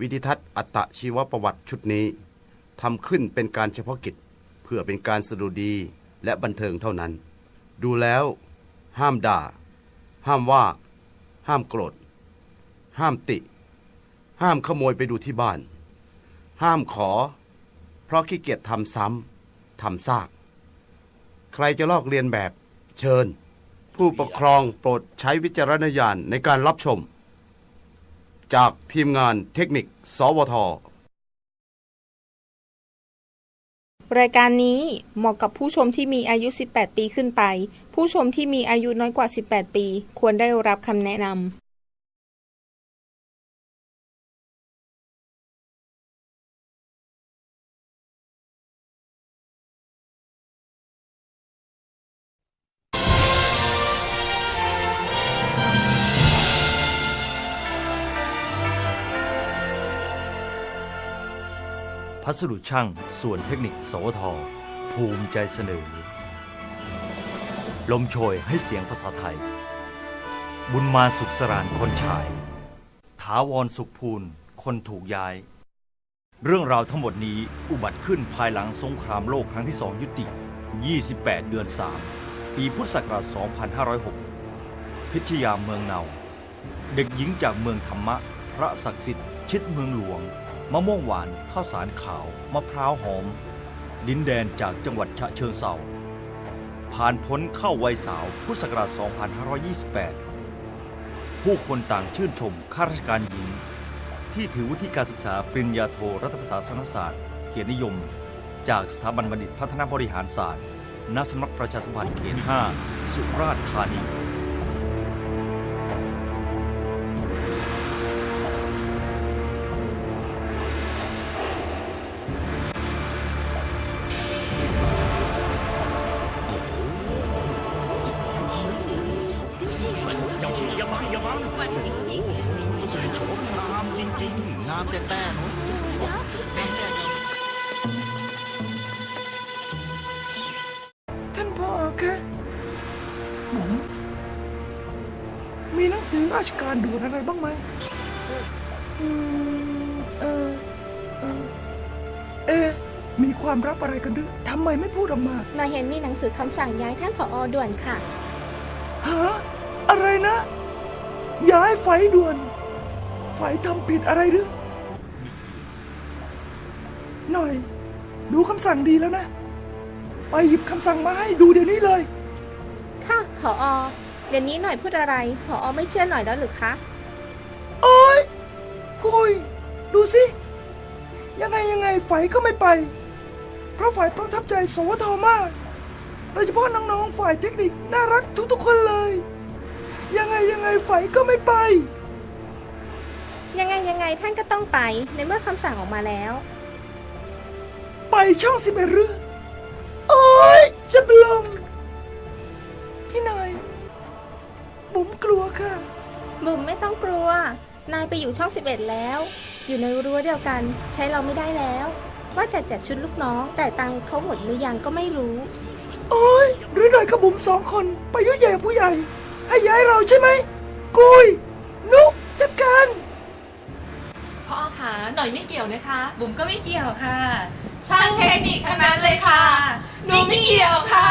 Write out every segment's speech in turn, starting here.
วิดิทัศน์อัตชีวประวัติชุดนี้ทำขึ้นเป็นการเฉพาะกิจ เพื่อเป็นการสดุดีและบันเทิงเท่านั้น ดูแล้ว ห้ามด่า ห้ามว่า ห้ามโกรธ ห้ามติ ห้ามขโมยไปดูที่บ้าน ห้ามขอ เพราะขี้เกียจทำซ้ำทำซาก ใครจะลอกเรียนแบบ เชิญ ผู้ปกครองโปรดใช้วิจารณญาณในการรับชม จากทีมงานเทคนิค สวท รายการนี้เหมาะกับผู้ชมที่มีอายุ 18 ปีขึ้นไป ผู้ชมที่มีอายุน้อยกว่า 18 ปี ควรได้รับคำแนะนำ พัสดุช่าง ส่วนเทคนิค สวท ภูมิใจเสนอ ลมโชยให้เสียงภาษาไทย บุญมาสุขสรานคนชาย ถาวรสุขภูลคนถูกย้าย เรื่องราวทั้งหมดนี้อุบัติขึ้นภายหลังสงครามโลกครั้งที่สองยุติ 28 เดือน 3 ปีพุทธศักราช 2506 พิทยาเมืองเนา เด็กหญิงจากเมืองธรรมะ พระศักดิ์สิทธิ์ชิดเมืองหลวง มะม่วงหวานข้าวสารขาวมะพร้าวหอม ดินแดนจากจังหวัดฉะเชิงเทราผ่านพ้นเข้าวัยสาวพุทธศักราช 2528 ผู้คนต่างชื่นชมข้าราชการหญิง ที่ถือวุฒิการศึกษาปริญญาโทรัฐประศาสนศาสตร์ เกียรตินิยม จากสถาบันบัณฑิตพัฒนาบริหารศาสตร์ณสำนักประชาสัมพันธ์เขต 5 สุราษฎร์ธานีามแต่แต่หนูแต่แต่ท่านพ่อคะผมมีหนังสือราชการด่วนอะไรบ้างไหมอืมเออเออเอะมีความรับอะไรกันด้วยทำไมไม่พูดออกมาหน่อยเห็นมีหนังสือคำสั่งย้ายท่านผออด่วนค่ะ ฮะ อะไรนะ ย้ายไฟด่วน ไฟทำผิดอะไรหรือ หน่อย ดูคำสั่งดีแล้วนะ ไปหยิบคำสั่งมาให้ดูเดี๋ยวนี้เลย ค่ะผออเดี๋ยวนี้หน่อยพูดอะไรผออไม่เชื่อหน่อยแล้วหรือคะโอ้ยกุยดูสิ ยังไงยังไงไฟก็ไม่ไป เพราะฝ่ายประทับใจสวทมาก โดยเฉพาะน้องๆฝ่ายเทคนิคน่ารักทุกๆคนเลย ยังไงยังไงไฟก็ไม่ไป ยังไงยังไงท่านก็ต้องไปในเมื่อคำสั่งออกมาแล้ว ไปช่องสิบเอ็ดหรือโอ้ยจะเป็นลมพี่หน่อยผมกลัวค่ะ บุ๋มไม่ต้องกลัว นายไปอยู่ช่อง 11 แล้ว อยู่ในรั้วเดียวกันใช้เราไม่ได้แล้ว ว่าแต่จัดชุดลูกน้องจ่ายตังค์เขาหมดหรือยังก็ไม่รู้ โอ้ยหรือหน่อยกับบุ๋มสองคนไปยุ่ยแย่ผู้ใหญ่ ให้ย้ายเราใช่ไหม กุย หน่อยไม่เกี่ยวนะคะ บุ๋มก็ไม่เกี่ยวค่ะ ช่างเทคนิคทั้งนั้นเลยค่ะ หนูไม่เกี่ยวค่ะ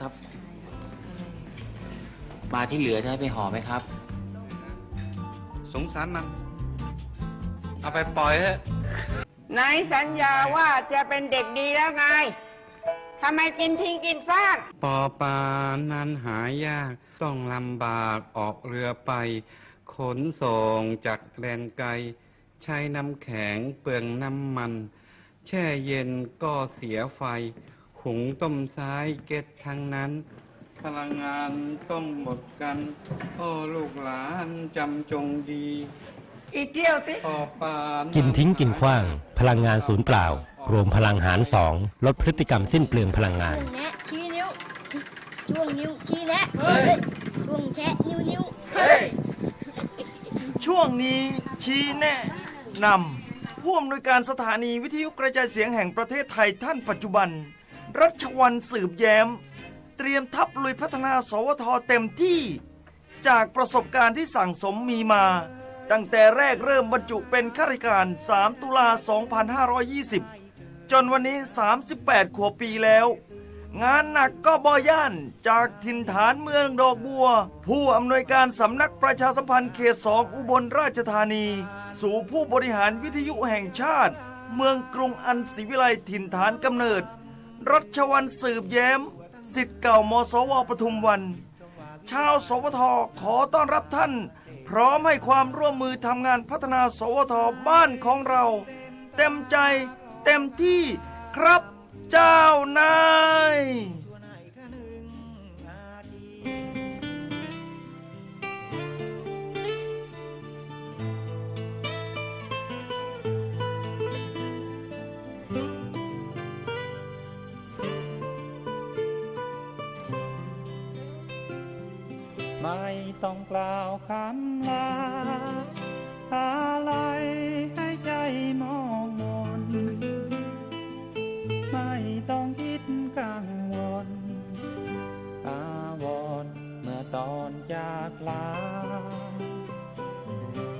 ครับปลาที่เหลือจะให้ไปห่อไหมครับ สงสารมัน เอาไปปล่อยเถอะนายสัญญาว่าจะเป็นเด็กดีแล้วไงทำไมกินทิ้งกินฟากปอปลานั้นหายาก ต้องลำบากออกเรือไป ขนส่งจากแดนไกล ใช้น้ำแข็งเปลืองน้ำมัน แช่เย็นก็เสียไฟ หุงต้มซ้ายเก็ดทั้งนั้น พลังงานต้องหมดกันโอ้ลูกหลานจำจงดีอีกเที่ยวสิปอปลากินทิ้งกินขว้าง พลังงานศูนย์เปล่า รวมพลังหารสองลดพฤติกรรมสิ้นเปลืองพลังงาน ช่วงแนะชี้นิ้วช่วงนิ้วชี้แนะช่วงแชะนิ้วนิ้วช่วงนี้ชี้แนะนำผู้อำนวยการสถานีวิทยุกระจายเสียงแห่งประเทศไทยท่านปัจจุบัน รัชวันสืบแย้ม เตรียมทัพลุยพัฒนาสวทเต็มที่ จากประสบการณ์ที่สั่งสมมีมา ตั้งแต่แรกเริ่มบรรจุเป็นข้าราชการ 3 ตุลา 2520 จนวันนี้ 38 ขวบปีแล้ว งานหนักก็บอย่านจากถิ่นฐานเมืองดอกบัว ผู้อำนวยการสำนักประชาสัมพันธ์เขตสองอุบลราชธานี สู่ผู้บริหารวิทยุแห่งชาติ เมืองกรุงอันศรีวิไลถิ่นฐานกำเนิด รัชวันสืบแย้มสิทธิ์เก่ามสวปทุมวัน ชาวสวทขอต้อนรับท่าน พร้อมให้ความร่วมมือทำงานพัฒนาสวทบ้านของเรา เต็มใจเต็มที่ครับเจ้านาย ต้องกล่าวคำลาอะไรให้ใจมองมน ไม่ต้องคิดกังวลอาวรณ์เมื่อตอนจากลา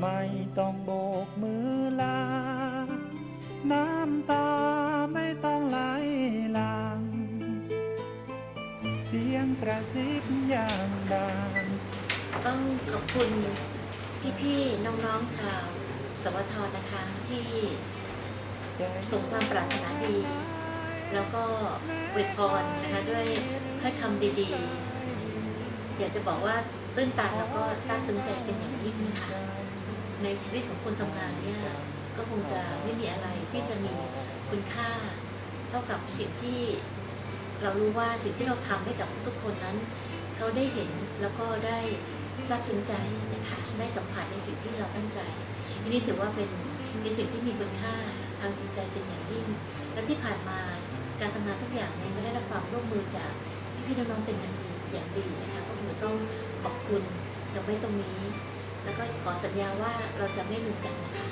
ไม่ต้องโบกมือลา น้ำตาไม่ต้องไหลหลัง เสียงกระซิบอย่างดัง ต้องขอบคุณพี่ๆน้องๆชาว สวทนะคะที่ส่งความปรารถนาดี แล้วก็อวยพรนะคะด้วยถ้อยคำดีๆ อยากจะบอกว่าตื้นตันแล้วก็ซาบซึ้งใจเป็นอย่างยิ่งนะคะในชีวิตของคนทำงานเนี่ยก็คงจะไม่มีอะไรที่จะมีคุณค่า เท่ากับสิ่งที่เรารู้ว่าสิ่งที่เราทำให้กับทุกๆคนนั้น เขาได้เห็นแล้วก็ได้ ซับซึ้งใจนะคะได้สัมผัสในสิ่งที่เราตั้งใจอันนี้ถือว่าเป็นในสิ่งที่มีคุณค่าทางจิตใจเป็นอย่างยิ่ง และที่ผ่านมาการทำงานทุกอย่างเนี่ยไม่ได้รับความร่วมมือจากพี่ๆน้องๆเป็นอย่างดีอย่างดีนะคะก็คือต้องขอบคุณกับไว้ตรงนี้ แล้วก็ขอสัญญาว่าเราจะไม่ลืมกันนะคะ